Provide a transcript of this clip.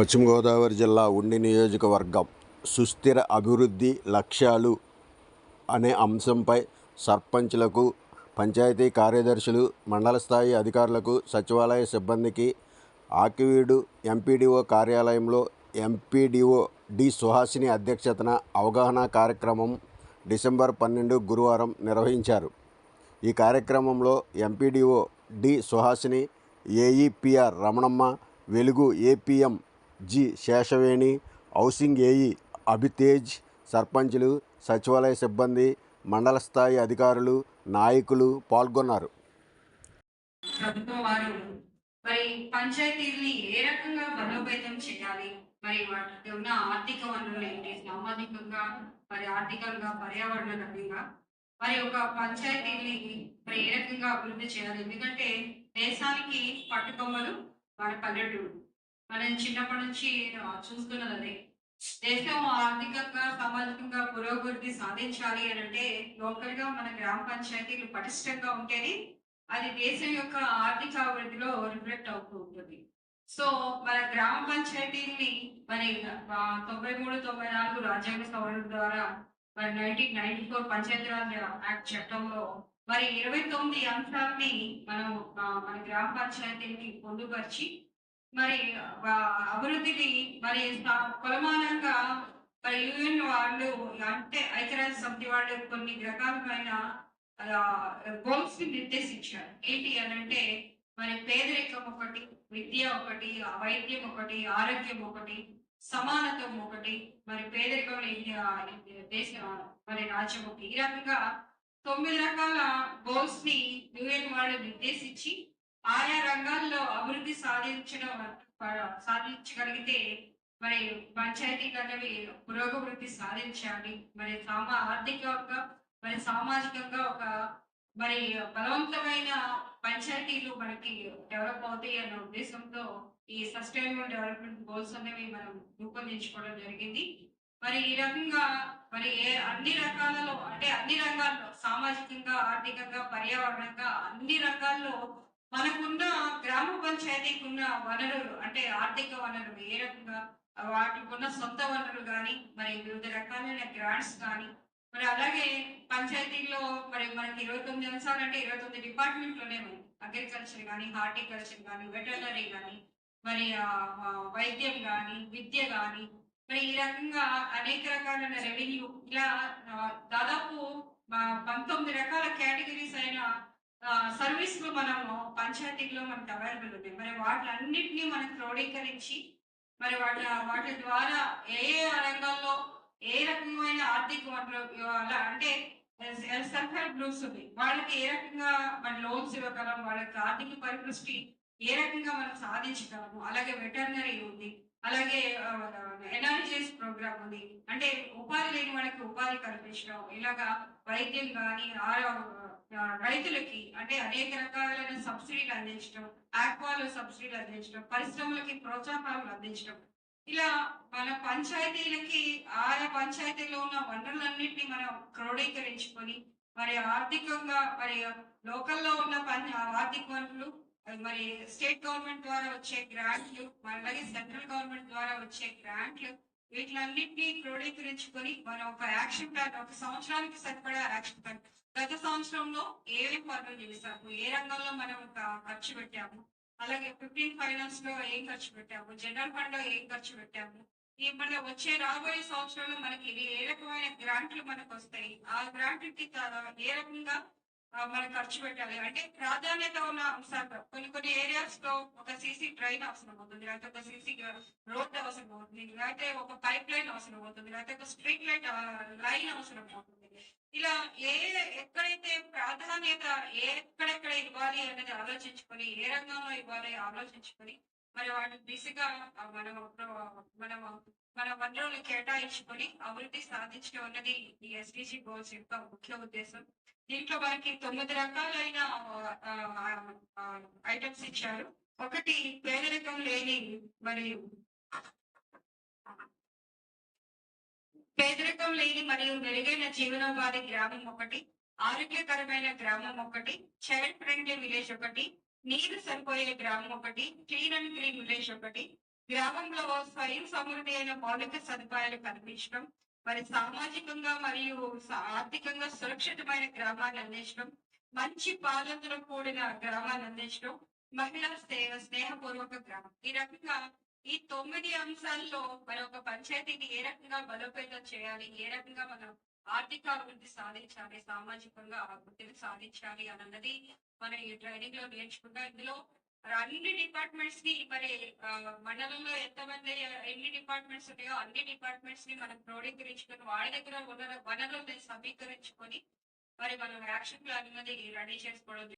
పశ్చిమ గోదావరి జిల్లా ఉండి నియోజకవర్గం సుస్థిర అభివృద్ధి లక్ష్యాలు అనే అంశంపై సర్పంచ్లకు పంచాయతీ కార్యదర్శులు మండల స్థాయి అధికారులకు సచివాలయ సిబ్బందికి ఆకివీడు ఎంపీడీఓ కార్యాలయంలో ఎంపీడీఓ డి సుహాసిని అధ్యక్షతన అవగాహన కార్యక్రమం డిసెంబర్ పన్నెండు గురువారం నిర్వహించారు. ఈ కార్యక్రమంలో MPDO D Suhasini AEPR Ramanamma Velugu APM G. Seshaveni housing AE Abhitej సర్పంచులు సచివాలయ సిబ్బంది మండల స్థాయి అధికారులు నాయకులు పాల్గొన్నారు. ప్రభుత్వం వారు మరి పంచాయతీల్ని ఏ రకంగా బలోపేతం చేయాలి? మరి వాటికి ఉన్న ఆర్థిక వనరులు ఏంటి? సామాజికంగా మరి ఆర్థికంగా పర్యావరణ రకంగా? మరి ఒక పంచాయతీని మరి ఏ రకంగా అభివృద్ధి చేయాలి? ఎందుకంటే దేశానికి పట్టుకొమ్మలు మన పల్లెటూరు. మనం చిన్నప్పటి నుంచి చూస్తున్నది అదే. దేశం ఆర్థికంగా సామాజికంగా పురోభివృద్ధి సాధించాలి అని అంటే లోకల్గా మన గ్రామ పంచాయతీలు పటిష్టంగా ఉంటేనే అది దేశం యొక్క ఆర్థిక అభివృద్ధిలో రిఫ్లెక్ట్ అవుతూ ఉంటుంది. సో మన గ్రామ పంచాయతీల్ని మరి తొంభై మూడు తొంభై నాలుగు రాజ్యాంగ సవరణ ద్వారా మరి nineteen ninety four Panchayati Raj act చట్టంలో మరి ఇరవై తొమ్మిది అంశాలని మనం మన గ్రామ పంచాయతీని పొందుపరిచి మరి అభివృద్ధికి అభివృద్ధిని మరి కొలమానంగా మరి యుఎన్ వాళ్ళు అంటే ఐక్యరాజ్య సమితి వాళ్ళు కొన్ని రకాలమైన గోల్స్ని నిర్దేశించారు. ఏంటి అని అంటే మరి పేదరికం ఒకటి విద్య ఒకటి వైద్యం ఒకటి ఆరోగ్యం ఒకటి సమానత్వం ఒకటి మరి పేదరికం లేని, దేశ మరి రాజ్యం ఒకటి. ఈ రకంగా తొమ్మిది రకాల గోల్స్ని యుఎన్ వాళ్ళు నిర్దేశించి ఆయా రంగాల్లో అభివృద్ధి సాధించడం సాధించగలిగితే మరి పంచాయతీలు అనేవి పురోగవృద్ధి సాధించాలి. మరి సామా ఆర్థికంగా మరి సామాజికంగా ఒక మరి బలవంతమైన పంచాయతీలు మనకి డెవలప్ అవుతాయి అనే ఉద్దేశంతో ఈ సస్టైనబుల్ డెవలప్మెంట్ గోల్స్ అనేవి మనం రూపొందించుకోవడం జరిగింది. మరి ఈ రకంగా మరి ఏ అన్ని రకాలలో అంటే అన్ని రంగాల్లో సామాజికంగా ఆర్థికంగా పర్యావరణంగా అన్ని రంగాల్లో మనకున్న గ్రామ పంచాయతీకి ఉన్న వనరులు అంటే ఆర్థిక వనరులు ఏ రకంగా వాటికి ఉన్న సొంత వనరులు కానీ మరి వివిధ రకాలైన గ్రాంట్స్ కానీ మరి అలాగే పంచాయతీల్లో మరి మనకి ఇరవై తొమ్మిది అంశాలు అంటే ఇరవై తొమ్మిది డిపార్ట్మెంట్లోనే ఉంది. అగ్రికల్చర్ కానీ హార్టికల్చర్ కానీ వెటర్నరీ కానీ మరి వైద్యం కానీ విద్య కానీ మరి ఈ రకంగా అనేక రకాలైన రెవెన్యూ ఇలా దాదాపు పంతొమ్మిది రకాల కేటగిరీస్ అయిన సర్వీసులు మనము పంచాయతీలో మనకు అవైలబుల్ ఉన్నాయి మరి వాటిలన్నింటినీ మనం క్రోడీకరించి మరి వాటి వాటి ద్వారా ఏ ఏ రంగాల్లో ఏ రకమైన ఆర్థిక వనరులు ఇవ్వాలా అంటే సెల్ఫ్ హెల్ప్ గ్రూప్స్ ఉంది వాళ్ళకి ఏ రకంగా మన లోన్స్ ఇవ్వగలం వాళ్ళకి ఆర్థిక పరిపృష్టి ఏ రకంగా మనం సాధించగలము అలాగే వెటర్నరీ ఉంది. అలాగే ఎన్ఆర్జీఎస్ ప్రోగ్రామ్ ఉంది. అంటే ఉపాధి లేని వాళ్ళకి ఉపాధి కల్పించడం ఇలాగా వైద్యం కానీ రైతులకి అంటే అనేక రకాలైన సబ్సిడీలు అందించడం ఆక్వాలో సబ్సిడీలు అందించడం పరిశ్రమలకి ప్రోత్సాహాలు అందించడం. ఇలా మన పంచాయతీలకి ఆయా పంచాయతీలో ఉన్న వనరులన్నింటినీ మనం క్రోడీకరించుకొని మరి ఆర్థికంగా మరి లోకల్లో ఉన్న పని ఆర్థిక వనరులు మరి స్టేట్ గవర్నమెంట్ ద్వారా వచ్చే గ్రాంట్లు అలాగే సెంట్రల్ గవర్నమెంట్ ద్వారా వచ్చే గ్రాంట్లు వీటిలన్నింటినీ క్రోడీకరించుకొని మనం ఒక యాక్షన్ ప్లాన్ ఒక సంవత్సరానికి సరిపడా యాక్షన్ ప్లాన్. గత సంవత్సరంలో ఏమేమి పనులు చేశాము ఏ రంగంలో మనం ఖర్చు పెట్టాము అలాగే ఫిఫ్టీన్ ఫైనాన్స్లో ఏం ఖర్చు పెట్టాము జనరల్ ఫండ్లో ఏం ఖర్చు పెట్టాము. ఈ మన వచ్చే రాబోయే సంవత్సరంలో మనకి ఏ రకమైన గ్రాంట్లు మనకు వస్తాయి ఆ గ్రాంట్కి ఏ రకంగా మనం ఖర్చు పెట్టాలి. అంటే ప్రాధాన్యత ఉన్న అంశాలు కొన్ని కొన్ని ఏరియాస్లో ఒక సీసీ ట్రైన్ అవసరం అవుతుంది. లేకపోతే ఒక సీసీ రోడ్ అవసరం అవుతుంది. లేకపోతే ఒక పైప్ లైన్ అవసరం అవుతుంది. లేకపోతే ఒక స్ట్రీట్ లైట్ లైన్ అవసరం అవుతుంది. ఇలా ఏ ఎక్కడైతే ప్రాధాన్యత ఏ ఎక్కడెక్కడ ఇవ్వాలి అనేది ఆలోచించుకొని ఏ రంగంలో ఇవ్వాలి ఆలోచించుకొని మరి వాళ్ళు దిశగా మనం మనం మన వనరులు కేటాయించుకొని అభివృద్ధి సాధించడం అన్నది ఈ ఎస్డిజి గోల్స్ యొక్క ముఖ్య ఉద్దేశం. దీంట్లో మనకి తొమ్మిది రకాలైన ఐటమ్స్ ఇచ్చారు. ఒకటి పేదరికం లేని మరియు పేదరికం లేని మరియు మెరుగైన జీవనోపాధి గ్రామం ఒకటి ఆరోగ్యకరమైన గ్రామం ఒకటి చైల్డ్ ఫ్రెండ్లీ విలేజ్ ఒకటి నీరు సరిపోయే గ్రామం ఒకటి క్లీన్ అండ్ క్లీన్ విలేజ్ ఒకటి. గ్రామంలో స్వయం సమృద్ధి అయిన మౌలిక సదుపాయాలు కల్పించడం మరి సామాజికంగా మరియు ఆర్థికంగా సురక్షితమైన గ్రామాన్ని అందించడం మంచి పాలనతో కూడిన గ్రామాన్ని అందించడం మహిళా స్నేహ స్నేహపూర్వక గ్రామం. ఈ రకంగా ఈ తొమ్మిది అంశాల్లో మరి ఒక పంచాయతీని ఏ రకంగా బలోపేతం చేయాలి ఏ రకంగా మనం ఆర్థిక అభివృద్ధి సాధించాలి సామాజికంగా అభివృద్ధిని సాధించాలి అన్నది మనం ఈ ట్రైనింగ్లో నేర్చుకుంటాం. ఇందులో అన్ని డిపార్ట్మెంట్స్ని మరి మండలంలో ఎంతమంది ఎన్ని డిపార్ట్మెంట్స్ ఉన్నాయో అన్ని డిపార్ట్మెంట్స్ని మనం క్రోడీకరించుకొని వాళ్ళ దగ్గర ఉన్న వనరుల్ని సమీకరించుకొని మరి మనం యాక్షన్ ప్లాన్ అనేది రెడీ చేసుకోవడం